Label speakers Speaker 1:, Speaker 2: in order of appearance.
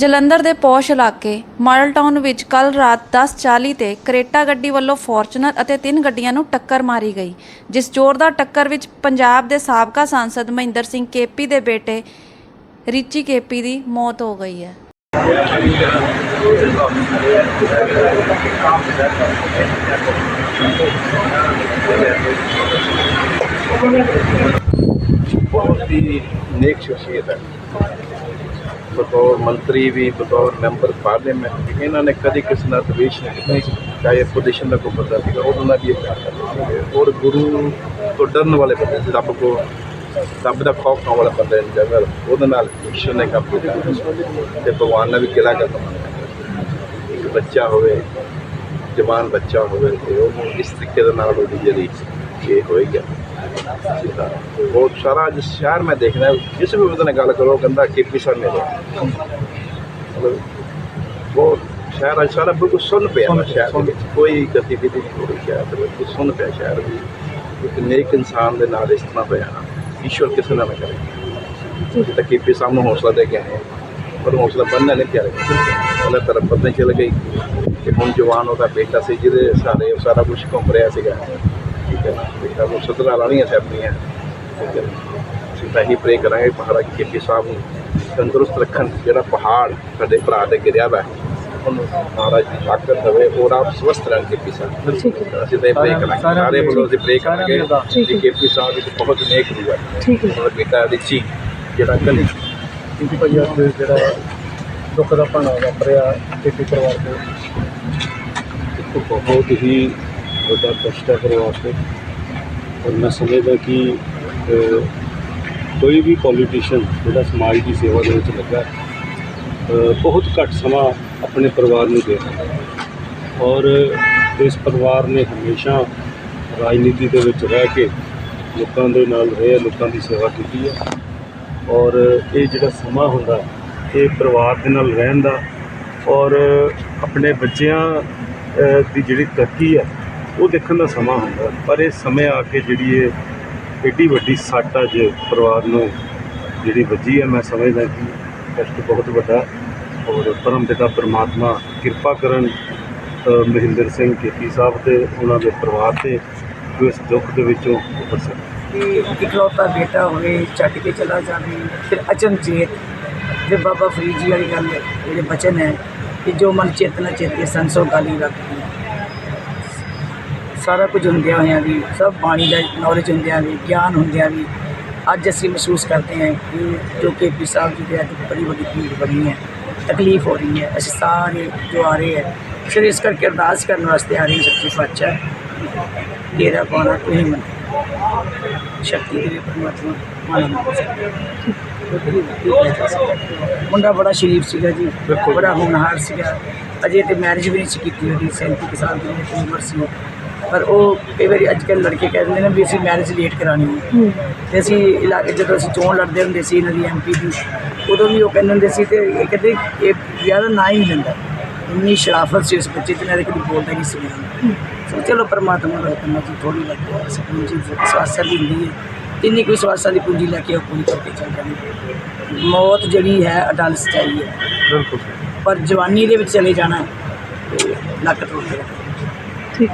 Speaker 1: ਜਲੰਧਰ ਦੇ ਪੌਸ਼ ਇਲਾਕੇ model town ਵਿੱਚ ਕੱਲ ਰਾਤ 10:40 ਤੇ ਕਰੇਟਾ ਗੱਡੀ ਵੱਲੋਂ ਫੋਰਚੂਨਰ ਅਤੇ ਤਿੰਨ ਗੱਡੀਆਂ ਨੂੰ ਟੱਕਰ ਮਾਰੀ ਗਈ, ਜਿਸ ਜ਼ੋਰਦਾਰ ਟੱਕਰ ਵਿੱਚ ਪੰਜਾਬ ਦੇ ਸਾਬਕਾ ਸਾਂਸਦ ਮਹਿੰਦਰ ਸਿੰਘ ਕੇਪੀ ਦੇ ਬੇਟੇ ਰਿਚੀ ਕੇਪੀ ਦੀ ਮੌਤ ਹੋ ਗਈ ਹੈ।
Speaker 2: ਬਹੁਤ ਹੀ ਨੇਕ ਸ਼ਖਸੀਅਤ ਹੈ। ਬਤੌਰ ਮੰਤਰੀ ਵੀ, ਬਤੌਰ ਮੈਂਬਰ ਪਾਰਲੀਮੈਂਟ ਵੀ, ਇਹਨਾਂ ਨੇ ਕਦੀ ਕਿਸੇ ਨਾਲ ਦਵੇਸ਼ ਨਹੀਂ ਕੀਤਾ ਚਾਹੇ ਪੋਜੀਸ਼ਨ ਦਾ ਕੋਈ ਬੰਦਾ ਸੀਗਾ ਉਹਨਾਂ ਦਾ ਵੀ ਇਹ ਪਿਆਰ ਕਰਦੇ ਔਰ ਗੁਰੂ ਤੋਂ ਡਰਨ ਵਾਲੇ ਬੰਦੇ ਸੀ, ਰੱਬ ਕੋ ਰੱਬ ਦਾ ਖੌਫ ਖਾਣ ਵਾਲਾ ਬੰਦੇ ਨਹੀਂ ਜਗਰ ਉਹਦੇ ਨਾਲ ਈਸ਼ਵਰ ਨੇ ਕੰਮ ਕੀਤਾ। ਤੇ ਭਗਵਾਨ ਨਾਲ ਵੀ ਕਿਲਾ ਕਰਦਾ ਇੱਕ ਬੱਚਾ ਹੋਵੇ, ਜਵਾਨ ਬੱਚਾ ਹੋਵੇ, ਤੇ ਉਹਨੂੰ ਇਸ ਤਰੀਕੇ ਦੇ ਨਾਲ ਉਹਦੀ ਜਿਹੜੀ ਇਹ ਹੋਏਗੀ। ਬਹੁਤ ਸਾਰਾ ਜਿਸ ਸ਼ਹਿਰ ਮੈਂ ਦੇਖਦਾ ਜਿਸ ਵੀ ਬੰਦੇ ਨਾਲ ਗੱਲ ਕਰੋ ਕਹਿੰਦਾ ਕੇਪੀ ਸਾਹਿਬ ਮਿਲੇ ਮਤਲਬ ਬਹੁਤ ਸ਼ਹਿਰ ਅੱਜ ਸਾਰਾ ਬਿਲਕੁਲ ਸੁੰਨ ਪਿਆ ਸ਼ਹਿਰ ਵਿੱਚ। ਕੋਈ ਗਤੀਵਿਧੀ ਨਹੀਂ ਹੋ ਰਹੀ ਸ਼ਹਿਰ ਦੇ ਵਿੱਚ ਸੁੰਨ ਪਿਆ ਸ਼ਹਿਰ ਵੀ। ਇੱਕ ਨੇਕ ਇਨਸਾਨ ਦੇ ਨਾਲ ਇਸ ਤਰ੍ਹਾਂ ਨਾ ਈਸ਼ਵਰ ਕਿਸੇ ਨਾਲ ਨਾ ਕਰੇ। ਜਿੱਦਾਂ ਕੇਪੀ ਸਾਹਿਬ ਨੂੰ ਹੌਸਲਾ ਦੇ ਕੇ ਆਏ ਪਰ ਹੌਸਲਾ ਬੰਨ੍ਹਣਾ ਨਹੀਂ ਪਿਆ। ਉਹਨਾਂ ਤਰਫ ਪਤਾ ਚਲ ਗਈ ਕਿ ਹੁਣ ਜਵਾਨ ਉਹਦਾ ਬੇਟਾ ਸੀ ਜਿਹਦੇ ਸਾਰੇ ਸਾਰਾ ਕੁਝ ਘੁੰਮ ਰਿਹਾ ਸੀਗਾ। ਠੀਕ ਹੈ ਬੇਟਾ ਨੂੰ ਸਤਰਾ ਲਾਣੀਆਂ ਸੈਪਣੀਆਂ ਠੀਕ ਹੈ। ਅਸੀਂ ਤਾਂ ਹੀ ਪ੍ਰੇ ਕਰਾਂਗੇ ਮਹਾਰਾਜ ਕੇਪੀ ਸਾਹਿਬ ਨੂੰ ਤੰਦਰੁਸਤ ਰੱਖਣ ਜਿਹੜਾ ਪਹਾੜ ਸਾਡੇ ਭਰਾ ਤੇ ਗਿਰਿਆ ਵਾ ਉਹਨੂੰ ਮਹਾਰਾਜ ਦੀ ਤਾਕਤ ਦੇਵੇ ਔਰ ਆਪ ਸਵਸਥ ਰਹਿਣ ਕੇਪੀ ਸਾਹਿਬ ਅਸੀਂ ਤਾਂ ਪ੍ਰੇ ਕਰਾਂਗੇ। ਸਾਰੇ ਵੱਲੋਂ ਅਸੀਂ ਪ੍ਰੇ ਕਰਾਂਗੇ ਕਿ ਕੇਪੀ ਸਾਹਿਬ ਇੱਕ ਬਹੁਤ ਨੇਕ ਰੂਹ ਹੈ।
Speaker 3: ਠੀਕ ਹੈ।
Speaker 2: ਉਹਦਾ ਬੇਟਾ ਰਿਚੀ ਜਿਹੜਾ ਕੱਲੀ
Speaker 3: ਕਿਉਂਕਿ ਭਾਈ ਅੱਜ ਜਿਹੜਾ ਦੁੱਖ ਦਾ ਭਾਣਾ ਵਾਪਰਿਆ ਟੇਪੀ ਪਰਿਵਾਰ ਦੇ
Speaker 4: ਬਹੁਤ ਹੀ ਵੱਡਾ ਕਸ਼ਟ ਹੈ ਪਰਿਵਾਰ ਤੇ। ਔਰ ਮੈਂ ਸਮਝਦਾ ਕਿ ਕੋਈ ਵੀ ਪੋਲੀਟੀਸ਼ੀਅਨ ਜਿਹੜਾ ਸਮਾਜ ਦੀ ਸੇਵਾ ਦੇ ਵਿੱਚ ਲੱਗਾ ਬਹੁਤ ਘੱਟ ਸਮਾਂ ਆਪਣੇ ਪਰਿਵਾਰ ਨੂੰ ਦੇ ਸਕਦਾ। ਔਰ ਇਸ ਪਰਿਵਾਰ ਨੇ ਹਮੇਸ਼ਾ ਰਾਜਨੀਤੀ ਦੇ ਵਿੱਚ ਰਹਿ ਕੇ ਲੋਕਾਂ ਦੇ ਨਾਲ ਰਹੇ, ਲੋਕਾਂ ਦੀ ਸੇਵਾ ਕੀਤੀ ਹੈ। ਔਰ ਇਹ ਜਿਹੜਾ ਸਮਾਂ ਹੁੰਦਾ, ਇਹ ਪਰਿਵਾਰ ਦੇ ਨਾਲ ਰਹਿਣ ਦਾ, ਔਰ ਆਪਣੇ ਬੱਚਿਆਂ ਦੀ ਜਿਹੜੀ ਤਰੱਕੀ ਹੈ ਉਹ ਦੇਖਣ ਦਾ ਸਮਾਂ ਹੁੰਦਾ ਪਰ ਇਹ ਸਮੇਂ ਆ ਕੇ ਜਿਹੜੀ ਇਹ ਏਡੀ ਵੱਡੀ ਸੱਟ ਅੱਜ ਪਰਿਵਾਰ ਨੂੰ ਜਿਹੜੀ ਵੱਜੀ ਹੈ, ਮੈਂ ਸਮਝਦਾ ਕਿ ਕਸ਼ਟ ਬਹੁਤ ਵੱਡਾ ਔਰ ਪਰਮ ਪਿਤਾ ਪਰਮਾਤਮਾ ਕਿਰਪਾ ਕਰਨ ਮਹਿੰਦਰ ਸਿੰਘ ਕੇਪੀ ਸਾਹਿਬ ਤੇ ਉਹਨਾਂ ਦੇ ਪਰਿਵਾਰ ਤੇ ਜੋ ਇਸ ਦੁੱਖ ਦੇ ਵਿੱਚੋਂ ਉੱਭਰ ਸਕੇ
Speaker 5: ਇਕਲੌਤਾ ਬੇਟਾ ਹੋਵੇ, ਛੱਡ ਕੇ ਚਲਾ ਜਾਵੇ, ਫਿਰ ਅਚਨਚੇਤ ਫਿਰ ਬਾਬਾ ਫਰੀਦ ਜੀ ਵਾਲੀ ਗੱਲ, ਜਿਹੜੇ ਬਚਨ ਹੈ ਕਿ ਜੋ ਮਨ ਚੇਤਨਾ ਚੇਤੇ ਸੰਸੋ ਗਾਲੀ ਰੱਖਦੀ ਸਾਰਾ ਕੁਝ ਹੁੰਦਿਆਂ ਹੋਇਆਂ ਵੀ ਸਭ ਬਾਣੀ ਦਾ ਨੌਲੇਜ ਹੁੰਦਿਆਂ ਵੀ ਗਿਆਨ ਹੁੰਦਿਆਂ ਵੀ ਅੱਜ ਅਸੀਂ ਮਹਿਸੂਸ ਕਰਦੇ ਹਾਂ ਕਿ ਜੋ ਕਿ ਪੀ ਸਾਹਿਬ ਜੀ ਦੇ ਅੱਜ ਬੜੀ ਵੱਡੀ ਭੀੜ ਬਣੀ ਹੈ ਤਕਲੀਫ ਹੋ ਰਹੀ ਹੈ ਅਸੀਂ ਸਾਰੇ ਜੋ ਆ ਰਹੇ ਹੈ ਫਿਰ ਇਸ ਕਰਕੇ ਅਰਦਾਸ ਕਰਨ ਵਾਸਤੇ ਆ ਰਹੇ ਹਾਂ ਸੱਚੇ ਪਾਤਸ਼ਾਹ ਡੇਰਾ ਪਾਉਣਾ ਤੁਸੀਂ ਮੰਨੋ ਸ਼ਕਤੀ ਦੇ ਪਰਮਾਤਮਾ ਮਾਨ ਮੁੰਡਾ ਬੜਾ ਸ਼ਰੀਫ ਸੀਗਾ ਜੀ ਬੜਾ ਹੋਣਹਾਰ ਸੀਗਾ ਅਜੇ ਤੇ ਮੈਰਿਜ ਵੀ ਨਹੀਂ ਸੀ ਕੀਤੀ ਉਹਦੀ 37 ਕੁ ਸਾਲ ਦੀ ਉਮਰ ਸੀ ਪਰ ਉਹ ਕਈ ਵਾਰੀ ਅੱਜ ਕੱਲ੍ਹ ਲੜਕੇ ਕਹਿ ਦਿੰਦੇ ਨੇ ਵੀ ਅਸੀਂ ਮੈਰਿਜ ਲੇਟ ਕਰਾਣੀ ਹੈ। ਤੇ ਅਸੀਂ ਇਲਾਕੇ ਜਦੋਂ ਅਸੀਂ ਚੋਣ ਲੜਦੇ ਹੁੰਦੇ ਸੀ ਇਹਨਾਂ ਦੀ ਐਮਪੀ ਦੀ ਉਦੋਂ ਵੀ ਉਹ ਕਹਿੰਦੇ ਹੁੰਦੇ ਸੀ ਤੇ ਇਹ ਕਹਿੰਦੇ ਇਹ ਵਿਆਹ ਦਾ ਨਾਂ ਹੀ ਨਹੀਂ ਲੈਂਦਾ। ਇੰਨੀ ਸ਼ਰਾਫਤ ਸੀ ਉਸ ਬੱਚੇ 'ਚ ਨਾਲ ਕਦੀ ਬੋਲਦਾ ਨਹੀਂ ਸੀ ਸੋ ਚਲੋ ਪਰਮਾਤਮਾ ਦਾ ਹੁਕਮ ਹੈ ਜੀ ਥੋੜੀ ਲੱਗ ਸਕੂਨ ਜੀ ਸਵਾਸਾਂ ਦੀ ਹੁੰਦੀ ਹੈ। ਇੰਨੀ ਕੋਈ ਸਵਾਸਾਂ ਦੀ ਪੂੰਜੀ ਲੈ ਕੇ ਉਹ ਪੂਰੀ ਕਰਕੇ ਚੱਲ ਜਾਂਦੀ ਮੌਤ ਜਿਹੜੀ ਹੈ ਅਟਲ ਸਚਾਈ ਹੈ।
Speaker 3: ਬਿਲਕੁਲ।
Speaker 5: ਪਰ ਜਵਾਨੀ ਦੇ ਵਿੱਚ ਚਲੇ ਜਾਣਾ ਤੇ ਲੱਕ ਕੇ
Speaker 3: ਠੀਕ।